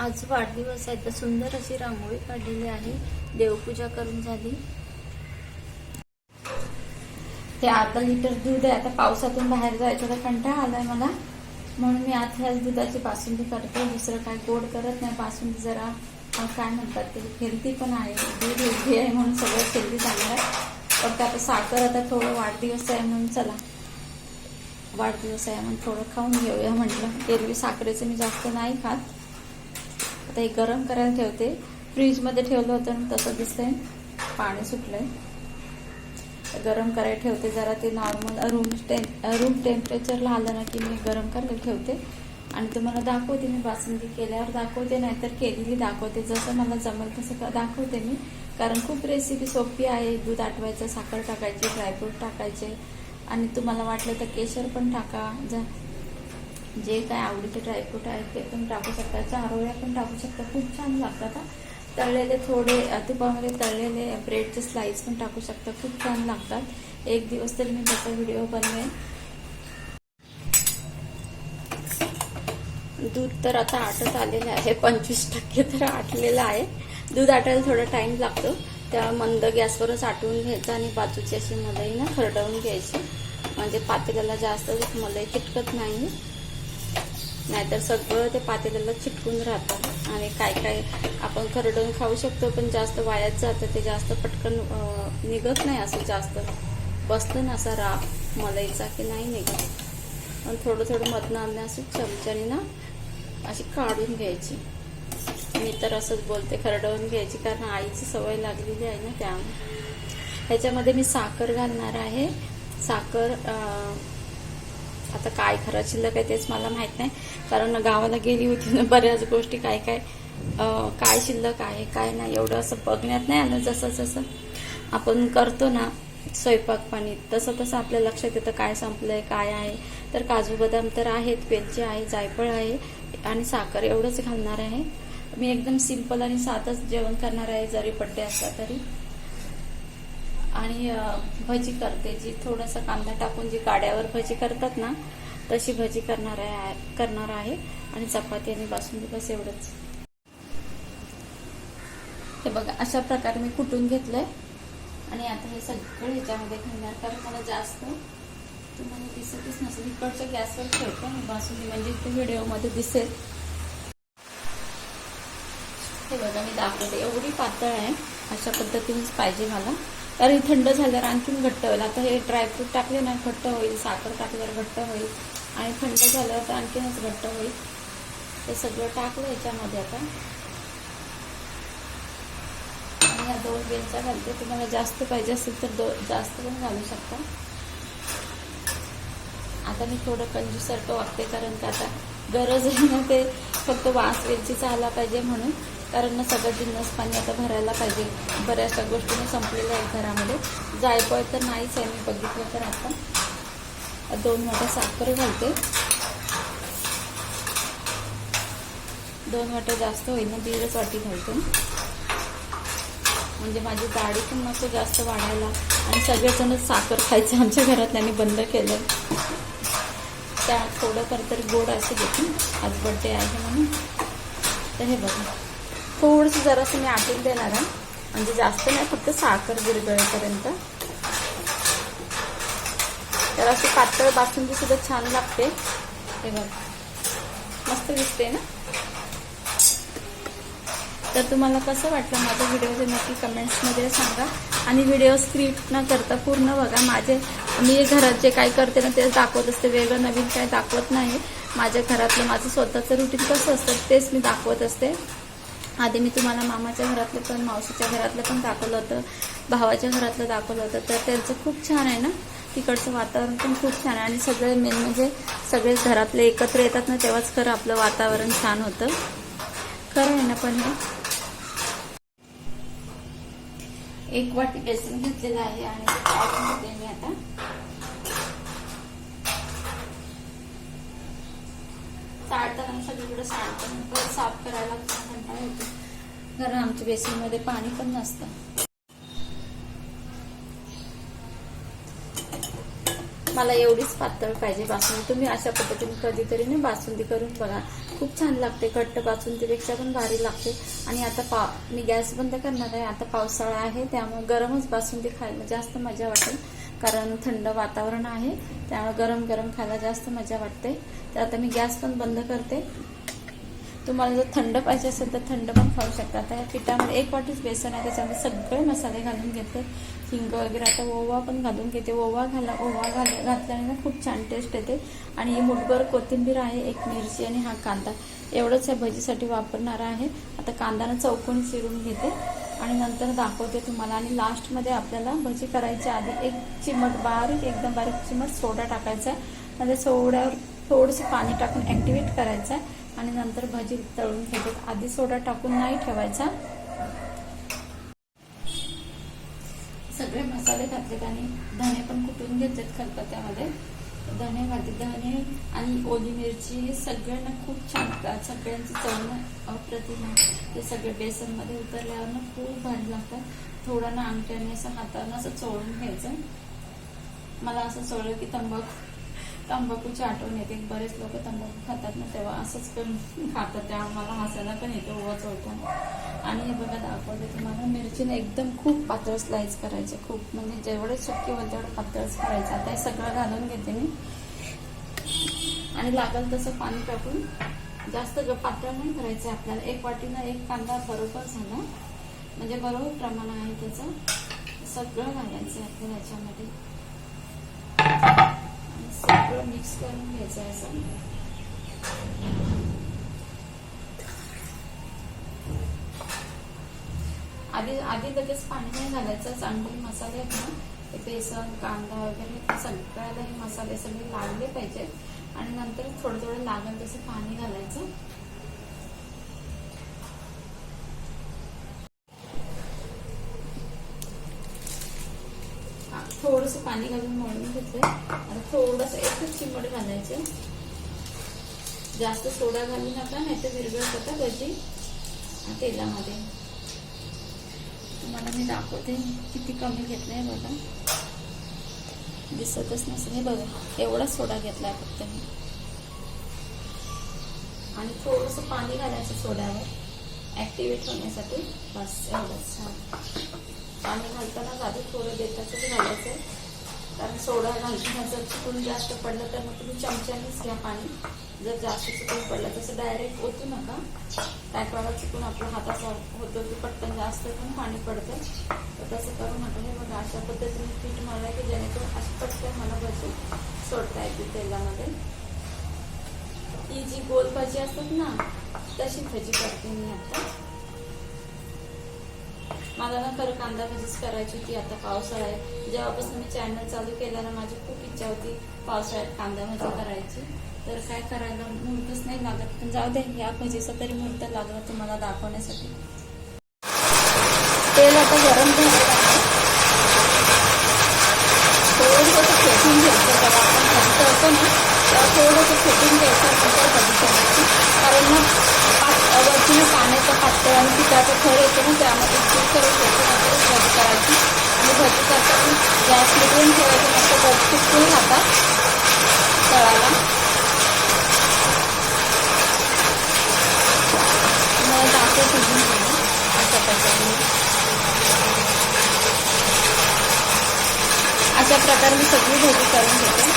आज वाढदिवस आहे तर सुंदर अशी रांगोळी काढलेली आहे. देवपूजा करून झाली. ते आता लिटर दूध आहे आता पावसातून बाहेर जायचं तर कंटाळा आलाय मला. म्हणून मी आता ह्याच दुधाची बासुंदी करते. दुसरं काय गोड करत नाही बासुंदी जरा. काय म्हणतात ते हेल्दी पण आहे. दूध हेल्दी आहे म्हणून सगळं हेल्दी चांगलं आहे. फक्त आता साखर आता थोडं वाढदिवस आहे म्हणून चला. वाढदिवस आहे म्हणून थोडं खाऊन घेऊया म्हटलं. एरवी साखरेचं मी जास्त नाही खात. आता हे गरम करायला ठेवते. फ्रीजमध्ये ठेवलं होतं ना तसं दिसतंय. पाणी सुटलंय. गरम करायला ठेवते जरा ते नॉर्मल रूम टेम रूम टेम्परेचरला आलं ना की मी गरम करायला ठेवते. आणि तुम्हाला दाखवते मी बासुंदी केल्यावर दाखवते नाहीतर केलेली दाखवते. जसं मला जमल तसं दाखवते मी. कारण खूप रेसिपी सोपी आहे. दूध आटवायचं साखर टाकायची ड्रायफ्रूट टाकायचे. आणि तुम्हाला वाटलं तर केशर पण टाका. जे काय आवडीचे ड्रायफ्रूट आहेत ते पण टाकू शकता. चारोळ्या पण टाकू शकता. खूप छान लागतात तळलेले थोडे अ, तुपामध्ये तळलेले ब्रेडचे स्लाइस पण टाकू शकता. खूप छान लागतात. एक दिवस तरी मी त्याचा व्हिडिओ बनवेन. दूध तर आता आटत आलेलं आहे. पंचवीस टक्के तर आटलेलं आहे. दूध आटायला थोडा टाइम लागतो. त्या मंद गॅसवरच आटवून घ्यायचं आणि बाजूची अशी मलाई ना खरडवून घ्यायची. म्हणजे पातेल्याला जास्त मलाई चिटकत नाही. नाहीतर सगळं ते पातेल्याला चिटकून राहतं. आणि काय काय आपण खरडून खाऊ शकतो पण जास्त वायात जातं ते जास्त पटकन निघत नाही असं जास्त. बसतं ना असा राग मलाईचा की नाही निघत. पण थोडं थोडं मधनं आणणं असं चमच्याने ना अशी काढून घ्यायची. मी तर असंच बोलते खरडवून घ्यायची कारण आईची सवय लागलेली आहे ना त्यामुळे. ह्याच्यामध्ये मी साखर घालणार आहे. साखर आता काय खरं शिल्लक आहे तेच मला माहीत नाही. कारण गावाला गेली होती ना बऱ्याच गोष्टी काय काय काय शिल्लक आहे काय नाही एवढं असं बघण्यात नाही आलं जसं जसं आपण करतो ना स्वयंपाक पाणी तसं तसं आपल्या लक्षात येतं काय संपलंय काय आहे. तर काजू बदाम तर आहेत वेलची आहे जायफळ आहे आणि साखर एवढंच घालणार आहे. मी एकदम सिंपल आणि साधंच जेवण करणार आहे जरी बड्डे असला तरी. आणि भजी करते. जी थोडासा कांदा टाकून जी गाड्यावर भजी करतात ना तशी भजी करणार आहे करणार आहे. आणि चपाती आणि बासुंदी बस एवढंच. हे बघा अशा प्रकारे मी कुटून घेतलंय. आणि आता हे सगळं ह्याच्यामध्ये घालणार कारण मला जास्त तुम्हाला दिसतच नसेल. इकडच्या गॅसवर ठेवतो मी बासुंदी म्हणजे ते व्हिडिओमध्ये दिसेल. हे बघा मी दाखवते. एवढी पातळ आहे. अशा पद्धतीनेच पाहिजे मला. कारण थंड झाल्यावर आणखीन घट्ट होईल. आता हे ड्रायफ्रूट टाकले ना घट्ट होईल. साखर टाकल्यावर घट्ट होईल. आणि थंड झाल्यावर तर आणखीनच घट्ट होईल. ते सगळं टाकलं याच्यामध्ये आता. आणि ह्या दोन बेंचा घालते. तुम्हाला जास्त पाहिजे असेल तर दो जास्त पण घालू शकता. आता मी थोडं कंजूसारखं वागते कारण का आता गरज आहे ना ते फक्त वास वेलचीचा आला पाहिजे म्हणून. कारण सगळं जिन्नस पाणी आता भरायला पाहिजे. बऱ्याचशा गोष्टीने संपलेल्या आहेत घरामध्ये. जायफळ तर नाहीच आहे मी बघितलं तर आता. दोन वाट्या साखर घालते. दोन वाट्या जास्त होईल ना दीडच वाटी घालते. म्हणजे माझी दाढी पण नको जास्त वाढायला आणि सगळेजणच साखर खायचं आमच्या घरातल्याने बंद केलं. त्या थोडं कर तरी गोड असं घेते आज बड्डे आहे म्हणून. तर हे बघा. थोडंसं जरासं मी आटून देणार आहे. म्हणजे जास्त नाही फक्त साखर विरगळेपर्यंत तर अशी पातळ बासुंदी सुद्धा छान लागते. हे बघ. मस्त दिसते ना? तर तुम्हाला कसं वाटलं माझा व्हिडिओ ते नक्की कमेंट्समध्ये सांगा. आणि व्हिडिओ स्क्रिप्ट न करता पूर्ण बघा. माझे मी घरात जे काय करते ना तेच दाखवत असते. वेगळं नवीन काय दाखवत नाही. माझ्या घरातलं माझं स्वतःचं रुटीन कसं असतं तेच मी दाखवत असते. आधी मी तुम्हाला मामाच्या घरातलं पण मावशीच्या घरातलं पण दाखवलं होतं भावाच्या घरातलं दाखवलं होतं. तर त्यांचं खूप छान आहे ना? तिकडचं वातावरण पण खूप छान आहे. आणि सगळे मेन म्हणजे सगळे घरातले एकत्र येतात ना तेव्हाच खरं आपलं वातावरण छान होतं. खरं आहे ना पण हे? एक वाटी बेसन घेतलेलं आहे आणि ते घेते मी आता. चाळताना सगळीकडे साडताना साफ करायला कंटाळा कारण आमच्या बेसिनमध्ये पाणी पण नसतं. मला एवढीच पातळ पाहिजे बासुंदी. तुम्ही अशा पद्धतीने कधीतरी ना बासुंदी करून बघा. खूप छान लागते. घट्ट बासुंदीपेक्षा पण भारी लागते. आणि आता पा मी गॅस बंद करणार आहे. आता पावसाळा आहे. त्यामुळे गरमच बासुंदी खायला जास्त मजा वाटेल. कारण थंड वातावरण आहे. त्यामुळे गरम गरम खायला जास्त मजा वाटते. तर आता मी गॅस पण बंद करते. तुम्हाला जर थंड पाहिजे असेल तर थंड पण खाऊ शकता. आता या पिठामध्ये एक वाटीच बेसन आहे त्याच्यामध्ये सगळे मसाले घालून घेते. हिंग वगैरे आता ओवा पण घालून घेते. ओवा घाला ओवा घाल घातल्याने ना खूप छान टेस्ट येते. आणि ही मुठभर कोथिंबीर आहे एक मिरची आणि हा कांदा. एवढंच या भजीसाठी वापरणार आहे. आता कांदानं चौकून चिरून घेते आणि नंतर दाखवते तुम्हाला. आणि लास्टमध्ये आपल्याला भजी करायच्या आधी एक चिमट बारीक एकदम बारीक चिमट सोडा टाकायचा आहे. म्हणजे सोड्यावर थोडंसं पाणी टाकून ॲक्टिवेट करायचं आहे. आणि नंतर भजी तळून घ्यायची. आधी सोडा टाकून नाही ठेवायचा. सगळे मसाले घातलेत आणि धणे पण कुटून घेतलेत खलबत्त्यामध्ये धणे घातले धणे आणि ओली मिरची हे सगळ्यांना खूप छान सगळ्यांची चव अप्रतिम आहे. ते सगळे बेसनमध्ये उतरल्यावर ना खूप भारी लागतात. थोडं ना अंगठ्याने असं हातानं असं चोळून घ्यायचं. मला असं चोळलं की तंबाखू तंबाखूची आठवण येते. बरेच लोक तंबाखू खातात ना तेव्हा असंच करून खातात. त्या मला हसायला पण येतं ओवा चोळताना. आणि हे बघा दाखवते तुम्हाला मिरचीने एकदम खूप पातळ स्लाइस करायचे खूप. म्हणजे जेवढे शक्य होईल तेवढं पातळच करायचं. आता हे सगळं घालून घेते मी. आणि लागल तसं पाणी टाकून. जास्त पातळ नाही करायचं आपल्याला. एक वाटीनं एक कांदा बरोबर झाला. म्हणजे बरोबर प्रमाण आहे त्याचं. सगळं घालायचं आहे आपल्याला याच्यामध्ये. सगळं मिक्स करून घ्यायचं आहे असं आधी आधी लगेच पाणी नाही घालायचं चांगले मसाले आहेत ना ते बेसन कांदा वगैरे सगळ्याला हे मसाले सगळे लागले पाहिजेत. आणि नंतर थोडं थोडं लागेल तसं पाणी घालायचं थोडस पाणी घालून मळून घेतलंय. आता थोडंसं एकच चिमट घालायचं. जास्त सोडा घालू नका नाही तर विरघळत होता भजी तेलामध्ये. तुम्हाला मी दाखवते किती कमी घेतलंय बघा. दिसतच नसेल. बघा एवढा सोडा घेतलाय फक्त मी. आणि थोडस पाणी घालायचं सोड्यावर. ऍक्टिव्हेट होण्यासाठी. बस एवढंच. छान. पाणी घालताना आधी थोडं देताच घालायचं कारण सोडा घालताना जर चुकून जास्त पडलं तर मग तुम्ही चमच्यानेच घ्या पाणी. जर जास्त चुकून पडलं तसं डायरेक्ट ओतू नका. काय चुकून आपल्या हाताचा होतो की पटकन जास्त पण पाणी पडतं. तर तसं करू नका. हे बघा अशा पद्धतीने पीठ मला की जेणेकरून अशी पटकन मला भजी सोडता येते तेलामध्ये. ही जी गोल भाजी असतात ना तशी भजी करते मी आता. मला ना खरं कांदा भजीच करायची होती आता पावसाळा आहे जेव्हापासून मी चॅनल चालू केला ना माझी खूप इच्छा होती पावसाळ्यात कांदा भजी करायची. तर काय करायला मुहूर्तच नाही लागत. पण जाऊ दे या भजीचा तरी मुहूर्त लागला तुम्हाला दाखवण्यासाठी. तेल आता गरम झालेलं आहे. थोडंसं फेटून घ्यायचं जेव्हा आपण भाजी करतो ना तेव्हा थोडंसं फेटून घ्यायचं नंतर भाजी करायची कारण मग तर पातळ आणि पिठाचं थर येतो ना त्यामध्ये चूक करून घ्यायचं नंतर भजी करायची. आणि भजी करताना गॅस मिटवून ठेवायचं नंतर भजी चिपकून राहतात तळाला. मला दाखव शिजून घेणं अशा प्रकारे अशा प्रकारे मी सगळी भजी करून घेते.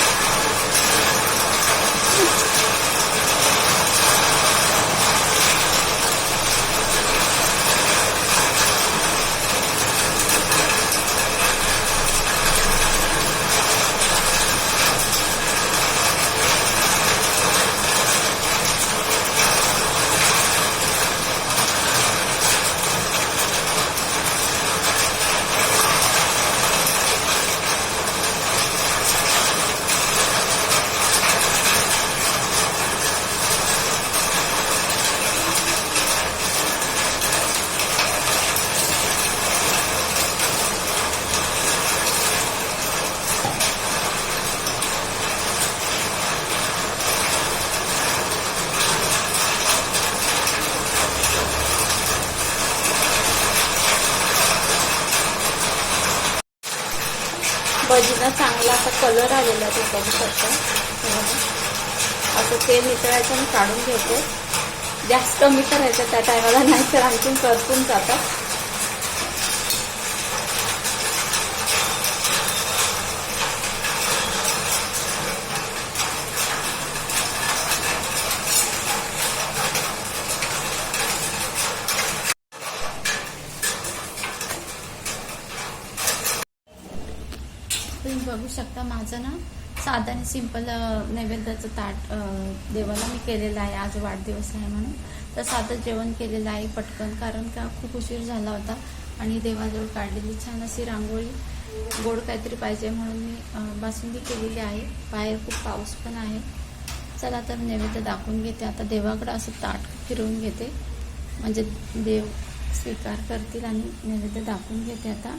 भजीला चांगला असा कलर आलेला आहे तो बघू शकता. असं तेल नितळायचं आणि काढून घेते. जास्त कमी करायचं त्या टायमाला नाही तर आणखीन करपून जातात तुम्ही बघू शकता. माझं ना साधा आणि सिंपल नैवेद्याचं ताट देवाला मी केलेलं आहे. आज वाढदिवस आहे म्हणून. तर साधं जेवण केलेलं आहे पटकन कारण का खूप उशीर झाला होता आणि देवाजवळ काढलेली छान अशी रांगोळी गोड काहीतरी पाहिजे म्हणून मी बासुंदी केलेली आहे. बाहेर खूप पाऊस पण आहे. चला तर नैवेद्य दाखवून घेते. आता देवाकडं असं ताट फिरवून घेते. म्हणजे देव स्वीकार करतील आणि नैवेद्य दाखवून घेते आता.